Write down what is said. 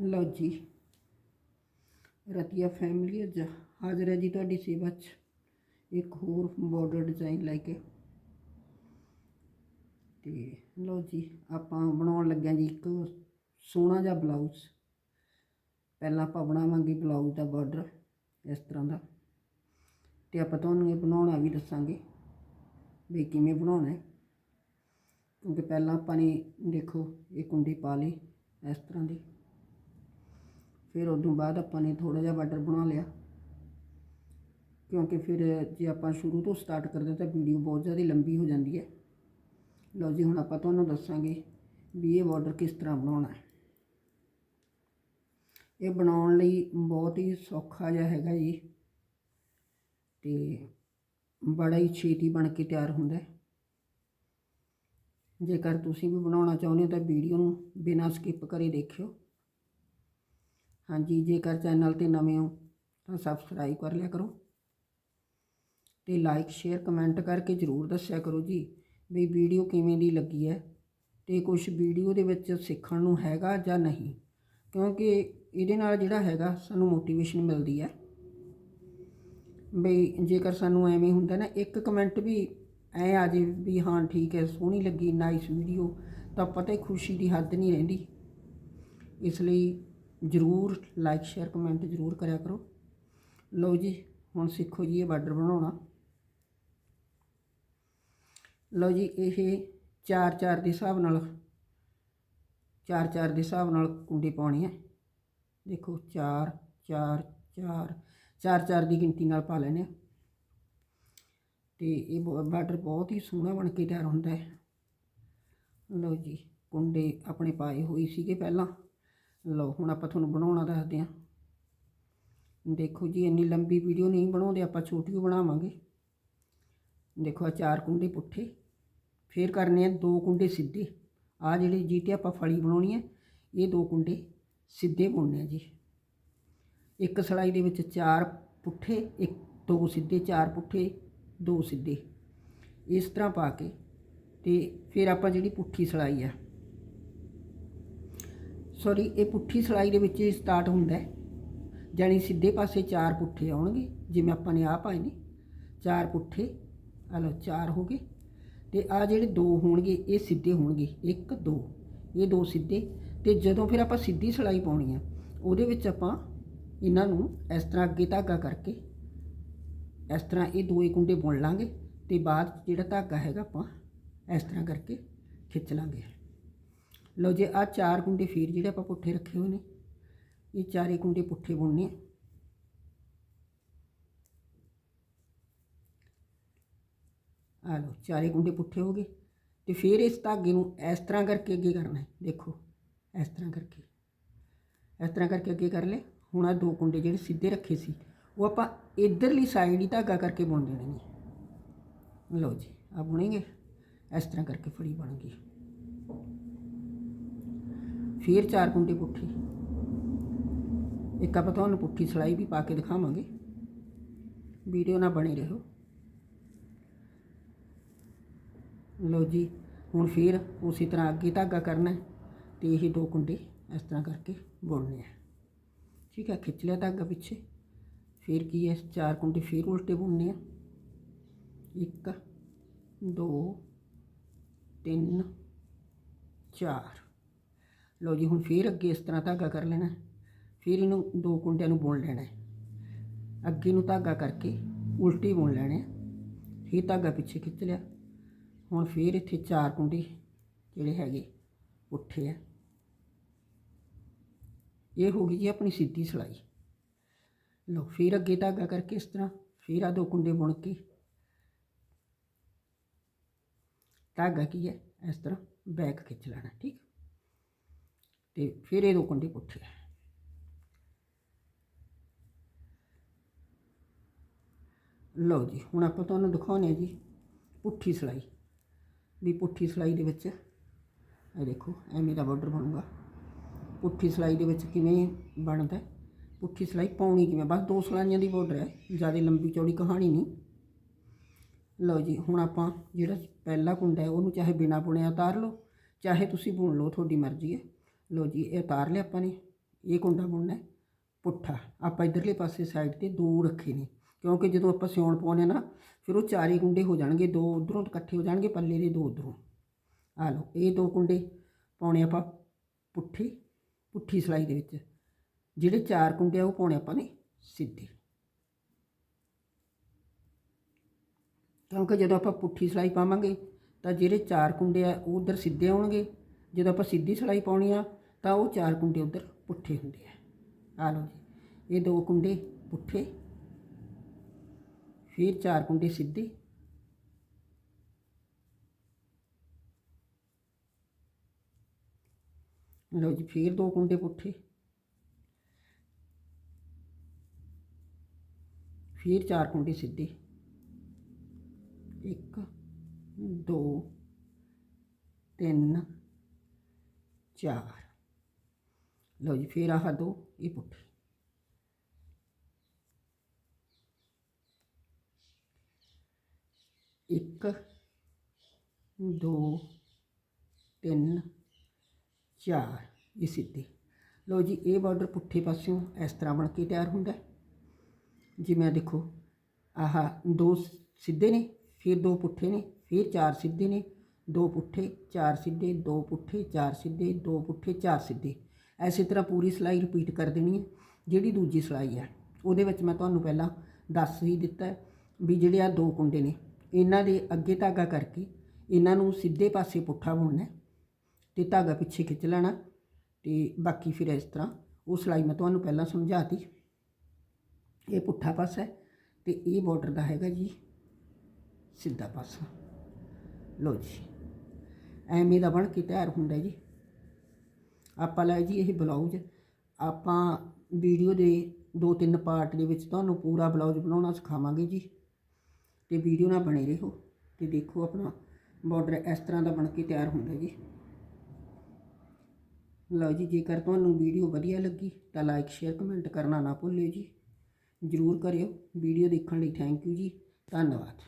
ਲਓ ਜੀ। ਰਤੀਆ ਫੈਮਿਲੀ ਅੱਜ ਹਾਜ਼ਰ ਹੈ ਜੀ ਤੁਹਾਡੀ ਸੇਵਾ 'ਚ। ਇੱਕ ਹੋਰ ਬਾਰਡਰ ਡਿਜ਼ਾਈਨ ਲੈ ਕੇ। ਤੇ ਲਓ ਜੀ, ਆਪਾਂ ਬਣਾਉਣ ਲੱਗਿਆ ਜੀ ਇੱਕ ਸੋਹਣਾ ਜਿਹਾ ਬਲਾਊਜ਼ ਪਹਿਲਾਂ ਆਪਾਂ ਬਣਾਵਾਂਗੇ ਬਲਾਊਜ਼ ਦਾ ਬਾਰਡਰ ਇਸ ਤਰ੍ਹਾਂ ਦਾ। ਤੇ ਆਪਾਂ ਤੁਹਾਨੂੰ ਇਹ ਬਣਾਉਣਾ ਵੀ ਦੱਸਾਂਗੇ ਵੀ ਕਿਵੇਂ ਬਣਾਉਣਾ ਹੈ। ਕਿਉਂਕਿ ਪਹਿਲਾਂ ਆਪਾਂ ਨੇ ਦੇਖੋ, ਇਹ ਕੁੰਡੀ ਪਾ ਲਈ ਇਸ ਤਰ੍ਹਾਂ ਦੀ। ਫਿਰ ਉਦੋਂ ਬਾਅਦ ਆਪਾਂ ਨੇ ਥੋੜਾ ਜਿਹਾ ਬਾਰਡਰ ਬਣਾ ਲਿਆ। ਕਿਉਂਕਿ ਫਿਰ ਜੇ ਆਪਾਂ ਸ਼ੁਰੂ ਤੋਂ ਸਟਾਰਟ ਕਰਦੇ ਤਾਂ ਵੀਡੀਓ ਬਹੁਤ ਜ਼ਿਆਦਾ ਲੰਬੀ ਹੋ ਜਾਂਦੀ ਹੈ। ਲਓ ਜੀ, ਹੁਣ ਆਪਾਂ ਤੁਹਾਨੂੰ ਦੱਸਾਂਗੇ ਵੀ ਇਹ ਬਾਰਡਰ ਕਿਸ ਤਰ੍ਹਾਂ ਬਣਾਉਣਾ ਹੈ। ਇਹ ਬਣਾਉਣ ਲਈ ਬਹੁਤ ਹੀ ਸੌਖਾ ਜਿਹਾ ਹੈਗਾ ਜੀ। ਤੇ ਬੜਾ ਹੀ ਛੇਤੀ ਬਣ ਕੇ ਤਿਆਰ ਹੁੰਦਾ ਜੇਕਰ ਤੁਸੀਂ ਵੀ ਬਣਾਉਣਾ ਚਾਹੁੰਦੇ ਹੋ ਤਾਂ ਵੀਡੀਓ ਨੂੰ ਬਿਨਾਂ ਸਕਿਪ ਕਰੇ ਦੇਖਿਓ। ਹਾਂਜੀ, ਜੇਕਰ ਚੈਨਲ ਤੇ ਨਵੇਂ ਹੋ ਤਾਂ ਸਬਸਕ੍ਰਾਈਬ ਕਰ ਲਿਆ ਕਰੋ ਤੇ ਲਾਈਕ ਸ਼ੇਅਰ ਕਮੈਂਟ ਕਰਕੇ ਜਰੂਰ ਦੱਸਿਆ ਕਰੋ ਜੀ ਵੀ ਵੀਡੀਓ ਕਿਵੇਂ ਦੀ ਲੱਗੀ ਹੈ ਤੇ ਕੁਝ ਵੀਡੀਓ ਦੇ ਵਿੱਚ ਸਿੱਖਣ ਨੂੰ ਹੈਗਾ ਜਾਂ ਨਹੀਂ। ਕਿਉਂਕਿ ਇਹਦੇ ਨਾਲ ਜਿਹੜਾ ਹੈਗਾ ਸਾਨੂੰ ਮੋਟੀਵੇਸ਼ਨ ਮਿਲਦੀ ਹੈ। ਬਈ ਜੇਕਰ ਸਾਨੂੰ ਐਵੇਂ ਹੁੰਦਾ ਨਾ, ਇੱਕ ਕਮੈਂਟ ਵੀ ਐ ਆ ਜੇ ਵੀ ਹਾਂ, ਠੀਕ ਹੈ, ਸੋਹਣੀ ਲੱਗੀ ਨਾਈਸ ਵੀਡੀਓ ਤਾਂ ਪਤਾ ਹੀ ਖੁਸ਼ੀ ਦੀ ਹੱਦ ਨਹੀਂ ਰਹਿੰਦੀ। ਇਸ ਲਈ ਜਰੂਰ ਲਾਈਕ ਸ਼ੇਅਰ ਕਮੈਂਟ ਜਰੂਰ ਕਰਿਆ ਕਰੋ। ਲਓ ਜੀ, ਹੁਣ ਸਿੱਖੋ ਜੀ ਇਹ ਬਾਰਡਰ ਬਣਾਉਣਾ। ਲਓ ਜੀ, ਇਹ 4 4 ਦੇ ਹਿਸਾਬ ਨਾਲ 4 4 ਦੇ ਹਿਸਾਬ ਨਾਲ ਕੁੰਡੀ ਪਾਉਣੀ ਹੈ ਦੇਖੋ 4 4 4 4 4 ਦੀ ਗਿਣਤੀ ਨਾਲ ਪਾ ਲੈਣੇ ਆ। ਤੇ ਇਹ ਬਾਰਡਰ ਬਹੁਤ ਹੀ ਸੋਹਣਾ ਬਣ ਕੇ ਤਿਆਰ ਹੁੰਦਾ ਹੈ। ਲਓ ਜੀ, ਕੁੰਡੇ ਆਪਣੇ ਪਾਏ ਹੋਏ ਸੀਗੇ ਪਹਿਲਾਂ। ਲਓ, ਹੁਣ ਆਪਾਂ ਤੁਹਾਨੂੰ ਬਣਾਉਣਾ ਦੱਸਦੇ ਹਾਂ। ਦੇਖੋ ਜੀ, ਇੰਨੀ ਲੰਬੀ ਵੀਡੀਓ ਨਹੀਂ ਬਣਾਉਂਦੇ, ਆਪਾਂ ਛੋਟੀ ਓ ਬਣਾਵਾਂਗੇ। ਦੇਖੋ ਆ ਚਾਰ ਕੁੰਡੇ ਪੁੱਠੇ। ਫੇਰ ਕਰਨੇ ਆ ਦੋ ਕੁੰਡੇ ਸਿੱਧੇ। ਆ ਜਿਹੜੇ ਜੀਤੇ ਆਪਾਂ ਫਲੀ ਬਣਾਉਣੀ ਹੈ, ਇਹ ਦੋ ਕੁੰਡੇ ਸਿੱਧੇ ਬੁਣਨੇ ਆ ਜੀ। ਇੱਕ ਸਲਾਈ ਦੇ ਵਿੱਚ ਚਾਰ ਪੁੱਠੇ, ਇੱਕ ਦੋ ਸਿੱਧੇ, ਚਾਰ ਪੁੱਠੇ, ਦੋ ਸਿੱਧੇ। ਇਸ ਤਰ੍ਹਾਂ ਪਾ ਕੇ ਤੇ ਫਿਰ ਆਪਾਂ ਜਿਹੜੀ ਪੁੱਠੀ ਸਲਾਈ ਆ ਸੌਰੀ, ਇਹ ਪੁੱਠੀ ਸਲਾਈ ਦੇ ਵਿੱਚ ਸਟਾਰਟ ਹੁੰਦਾ ਹੈ। ਜਾਣੀ ਸਿੱਧੇ ਪਾਸੇ ਚਾਰ ਪੁੱਠੇ ਆਉਣਗੇ, ਜਿਵੇਂ ਆਪਾਂ ਨੇ ਆ ਪਾਏ ਨੇ। ਚਾਰ ਪੁੱਠੇ ਆ ਲਓ, ਚਾਰ ਹੋ ਗਏ। ਤੇ ਆ ਜਿਹੜੇ ਦੋ ਹੋਣਗੇ, ਇਹ ਸਿੱਧੇ ਹੋਣਗੇ। 1 2 ਇਹ ਦੋ ਸਿੱਧੇ। ਤੇ ਜਦੋਂ ਫਿਰ ਆਪਾਂ ਸਿੱਧੀ ਸਲਾਈ ਪਾਉਣੀ ਆ, ਉਹਦੇ ਵਿੱਚ ਆਪਾਂ ਇਹਨਾਂ ਨੂੰ ਇਸ ਤਰ੍ਹਾਂ ਅੱਗੇ ਧਾਗਾ ਕਰਕੇ, ਇਸ ਤਰ੍ਹਾਂ ਇਹ ਦੋਏ ਕੁੰਡੇ ਬੁਣ ਲਾਂਗੇ ਤੇ ਬਾਅਦ 'ਚ ਜਿਹੜਾ ਧਾਗਾ ਹੈਗਾ ਆਪਾਂ ਇਸ ਤਰ੍ਹਾਂ ਕਰਕੇ ਖਿੱਚ ਲਾਂਗੇ। ਲਓ ਜੇ ਆ ਚਾਰ ਕੁੰਡੇ ਫੇਰ ਜਿਹੜੇ ਆਪਾਂ ਪੁੱਠੇ ਰੱਖੇ ਹੋਏ ਨੇ, ਇਹ ਚਾਰੇ ਕੁੰਡੇ ਪੁੱਠੇ ਬੁਣਨੇ ਆ। ਆ ਲਓ, ਚਾਰੇ ਕੁੰਡੇ ਪੁੱਠੇ ਹੋ ਗਏ ਤੇ ਫਿਰ ਇਸ ਧਾਗੇ ਨੂੰ ਇਸ ਤਰ੍ਹਾਂ ਕਰਕੇ ਅੱਗੇ ਕਰਨਾ ਹੈ, ਦੇਖੋ, ਇਸ ਤਰ੍ਹਾਂ ਕਰਕੇ। ਇਸ ਤਰ੍ਹਾਂ ਕਰਕੇ ਅੱਗੇ ਕਰ ਲੈ ਹੁਣ ਆ ਦੋ ਕੁੰਡੇ ਜਿਹੜੇ ਸਿੱਧੇ ਰੱਖੇ ਸੀ, ਉਹ ਆਪਾਂ ਇਧਰਲੀ ਸਾਈਡ ਹੀ ਧਾਗਾ ਕਰਕੇ ਬੁਣ ਦੇਣੇ ਨੇ। ਲਓ ਜੀ ਆ ਬੁਣੇਗੇ, ਇਸ ਤਰ੍ਹਾਂ ਕਰਕੇ ਫੜੀ ਬਣ ਗਈ। ਫਿਰ ਚਾਰ ਕੁੰਡੇ ਪੁੱਠੀ। ਇੱਕ ਆਪਾਂ ਤੁਹਾਨੂੰ ਪੁੱਠੀ ਸਲਾਈ ਵੀ ਪਾ ਕੇ ਦਿਖਾਵਾਂਗੇ। ਵੀਡੀਓ ਨਾਲ ਬਣੇ ਰਹੋ। ਲਓ ਜੀ, ਹੁਣ ਫਿਰ ਉਸੇ ਤਰ੍ਹਾਂ ਅੱਗੇ ਧਾਗਾ ਕਰਨਾ ਹੈ ਤੇ ਇਹ ਦੋ ਕੁੰਡੇ ਇਸ ਤਰ੍ਹਾਂ ਕਰਕੇ ਬੁਣਨੇ ਆ। ਠੀਕ ਹੈ, ਖਿੱਚ ਲਿਆ ਧਾਗਾ ਪਿੱਛੇ। ਫਿਰ ਕੀ ਹੈ, ਚਾਰ ਕੁੰਡੇ ਫਿਰ ਉਲਟੇ ਬੁਣਨੇ ਆ। ਇੱਕ, ਦੋ, ਤਿੰਨ, ਚਾਰ। ਲਓ ਜੀ, ਹੁਣ ਫਿਰ ਅੱਗੇ ਇਸ ਤਰ੍ਹਾਂ ਧਾਗਾ ਕਰ ਲੈਣਾ ਫਿਰ ਇਹਨੂੰ ਦੋ ਕੁੰਡਿਆਂ ਨੂੰ ਬੁਣ ਲੈਣਾ ਅੱਗੇ ਨੂੰ ਧਾਗਾ ਕਰਕੇ ਉਲਟੀ ਬੁਣ ਲੈਣੇ ਫਿਰ ਧਾਗਾ ਪਿੱਛੇ ਖਿੱਚ ਲਿਆ। ਹੁਣ ਫਿਰ ਇੱਥੇ ਚਾਰ ਕੁੰਡੇ ਜਿਹੜੇ ਹੈਗੇ ਉੱਠੇ ਆ। ਇਹ ਹੋ ਗਈ ਜੀ ਆਪਣੀ ਸਿੱਧੀ ਸਲਾਈ। ਲਓ, ਫਿਰ ਅੱਗੇ ਧਾਗਾ ਕਰਕੇ ਇਸ ਤਰ੍ਹਾਂ ਫਿਰ ਆ ਦੋ ਕੁੰਡੇ ਬੁਣ ਕੇ। ਧਾਗਾ ਕੀ ਹੈ? ਇਸ ਤਰ੍ਹਾਂ ਬੈਕ ਖਿੱਚ ਲੈਣਾ, ਠੀਕ? ਤੇ ਫਿਰ ਇਹ ਦੋ ਕੁੰਡੇ ਪੁੱਠੇ ਲਓ ਜੀ, ਹੁਣ ਆਪਾਂ ਤੁਹਾਨੂੰ ਦਿਖਾਉਣੇ ਜੀ ਪੁੱਠੀ ਸਲਾਈ। ਵੀ ਪੁੱਠੀ ਸਲਾਈ ਦੇ ਵਿੱਚ, ਇਹ ਦੇਖੋ, ਐਵੇਂ ਦਾ ਬਾਰਡਰ ਬਣੂਗਾ। ਪੁੱਠੀ ਸਲਾਈ ਦੇ ਵਿੱਚ ਕਿਵੇਂ ਬਣਦਾ ਪੁੱਠੀ ਸਲਾਈ ਪਾਉਣੀ ਕਿਵੇਂ? ਬਸ ਦੋ ਸਲਾਈਆਂ ਦੀ ਬਾਰਡਰ ਹੈ, ਜ਼ਿਆਦਾ ਲੰਬੀ ਚੌੜੀ ਕਹਾਣੀ ਨਹੀਂ। ਲਓ ਜੀ, ਹੁਣ ਆਪਾਂ ਜਿਹੜਾ ਪਹਿਲਾ ਕੁੰਡਾ ਹੈ, ਉਹਨੂੰ ਚਾਹੇ ਬਿਨਾ ਬੁਣਿਆ ਉਤਾਰ ਲਓ, ਚਾਹੇ ਤੁਸੀਂ ਬੁਣ ਲਓ, ਤੁਹਾਡੀ ਮਰਜ਼ੀ ਹੈ। ਲਓ ਜੀ, ਇਹ ਉਤਾਰ ਲਿਆ ਆਪਾਂ ਨੇ, ਇਹ ਕੁੰਡਾ ਬੁਣਨਾ ਹੈ, ਪੁੱਠਾ। ਆਪਾਂ ਇਧਰਲੇ ਪਾਸੇ ਸਾਈਡ ਤੇ ਦੋ ਰੱਖੇ ਨੇ, ਕਿਉਂਕਿ ਜਦੋਂ ਆਪਾਂ ਸਿਉਣ ਪਾਉਨੇ ਨਾ, ਫਿਰ ਉਹ ਚਾਰੇ ਕੁੰਡੇ ਹੋ ਜਾਣਗੇ, ਦੋ ਉਧਰੋਂ ਇਕੱਠੇ ਹੋ ਜਾਣਗੇ, ਪੱਲੇ ਦੇ ਦੋ ਉਧਰੋਂ। ਆ ਲਓ, ਇਹ ਦੋ ਕੁੰਡੇ ਪਾਉਣੇ ਆਪਾਂ ਪੁੱਠੀ ਪੁੱਠੀ ਸਲਾਈ ਦੇ ਵਿੱਚ। ਜਿਹੜੇ ਚਾਰ ਕੁੰਡੇ ਆ, ਉਹ ਪਾਉਣੇ ਆਪਾਂ ਨੇ ਸਿੱਧੇ। ਕਿਉਂਕਿ ਜਦੋਂ ਆਪਾਂ ਪੁੱਠੀ ਸਲਾਈ ਪਾਵਾਂਗੇ, ਤਾਂ ਜਿਹੜੇ ਚਾਰ ਕੁੰਡੇ ਆ, ਉਹ ਉਧਰ ਸਿੱਧੇ ਆਉਣਗੇ। ਜਦੋਂ ਆਪਾਂ ਸਿੱਧੀ ਸਲਾਈ ਪਾਉਣੀ ਆ ਤਾਂ ਉਹ ਚਾਰ ਕੁੰਡੇ ਉਧਰ ਪੁੱਠੇ ਹੁੰਦੇ ਆ। ਆ ਲਓ ਜੀ, ਇਹ ਦੋ ਕੁੰਡੇ ਪੁੱਠੇ, ਫਿਰ ਚਾਰ ਕੁੰਡੇ ਸਿੱਧੇ। ਲਓ ਜੀ, ਫਿਰ ਦੋ ਕੁੰਡੇ ਪੁੱਠੇ। ਫਿਰ ਚਾਰ ਕੁੰਡੇ ਸਿੱਧੇ। ਇੱਕ, ਦੋ, ਤਿੰਨ, ਚਾਰ। ਲਓ ਜੀ ਫਿਰ ਆਹ ਦੋ ਇਹ ਪੁੱਠੇ ਇੱਕ ਦੋ ਤਿੰਨ ਚਾਰ ਇਹ ਸਿੱਧੇ ਲਓ ਜੀ ਇਹ ਬਾਰਡਰ ਪੁੱਠੇ ਪਾਸਿਓਂ ਇਸ ਤਰ੍ਹਾਂ ਬਣ ਕੇ ਤਿਆਰ ਹੁੰਦਾ ਹੈ ਜਿਵੇਂ ਆਹ ਦੇਖੋ ਆਹ ਦੋ ਸ- ਸਿੱਧੇ ਨੇ ਫਿਰ ਦੋ ਪੁੱਠੇ ਨੇ ਫਿਰ ਚਾਰ ਸਿੱਧੇ ਨੇ ਦੋ ਪੁੱਠੇ ਚਾਰ ਸਿੱਧੇ ਦੋ ਪੁੱਠੇ ਚਾਰ ਸਿੱਧੇ ਦੋ ਪੁੱਠੇ ਚਾਰ ਸਿੱਧੇ ਐਸੇ ਤਰ੍ਹਾਂ ਪੂਰੀ ਸਿਲਾਈ ਰਿਪੀਟ ਕਰ ਦੇਣੀ ਹੈ, ਜਿਹੜੀ ਦੂਜੀ ਸਿਲਾਈ ਹੈ। ਉਹਦੇ ਵਿੱਚ ਮੈਂ ਤੁਹਾਨੂੰ ਪਹਿਲਾਂ ਦੱਸ ਹੀ ਦਿੱਤਾ ਵੀ ਜਿਹੜੇ ਆ ਦੋ ਕੁੰਡੇ ਨੇ, ਇਹਨਾਂ ਦੇ ਅੱਗੇ ਧਾਗਾ ਕਰਕੇ ਇਹਨਾਂ ਨੂੰ ਸਿੱਧੇ ਪਾਸੇ ਪੁੱਠਾ ਬੁਣਨਾ ਹੈ ਤੇ ਧਾਗਾ ਪਿੱਛੇ ਖਿੱਚ ਲੈਣਾ ਤੇ ਬਾਕੀ ਫਿਰ ਇਸ ਤਰ੍ਹਾਂ ਉਹ ਸਿਲਾਈ ਮੈਂ ਤੁਹਾਨੂੰ ਪਹਿਲਾਂ ਸਮਝਾਤੀ। ਇਹ ਪੁੱਠਾ ਪਾਸਾ ਹੈ ਤੇ ਇਹ ਬਾਰਡਰ ਦਾ ਹੈਗਾ ਜੀ ਸਿੱਧਾ ਪਾਸਾ। ਲਓ ਜੀ, ਐਵੇਂ ਦਾ ਬਣ ਕੇ ਤਿਆਰ ਹੁੰਦਾ ਜੀ। ਆਪਾਂ ਲੈ ਜੀ ਇਹ ਬਲਾਊਜ਼ ਆਪਾਂ ਵੀਡੀਓ ਦੇ ਦੋ ਤਿੰਨ ਪਾਰਟ ਦੇ ਵਿੱਚ ਤੁਹਾਨੂੰ ਪੂਰਾ ਬਲਾਊਜ਼ ਬਣਾਉਣਾ ਸਿਖਾਵਾਂਗੇ ਜੀ। ਤੇ ਵੀਡੀਓ ਨਾਲ ਬਣੇ ਰਹੋ ਤੇ ਦੇਖੋ ਆਪਣਾ ਬਾਰਡਰ ਇਸ ਤਰ੍ਹਾਂ ਦਾ ਬਣ ਕੇ ਤਿਆਰ ਹੁੰਦਾ ਜੀ। ਲਓ ਜੀ, ਜੇਕਰ ਤੁਹਾਨੂੰ ਵੀਡੀਓ ਵਧੀਆ ਲੱਗੀ ਤਾਂ ਲਾਈਕ ਸ਼ੇਅਰ ਕਮੈਂਟ ਕਰਨਾ ਨਾ ਭੁੱਲਿਓ ਜੀ। ਜ਼ਰੂਰ ਕਰਿਓ। ਵੀਡੀਓ ਦੇਖਣ ਲਈ ਥੈਂਕ ਯੂ ਜੀ। ਧੰਨਵਾਦ।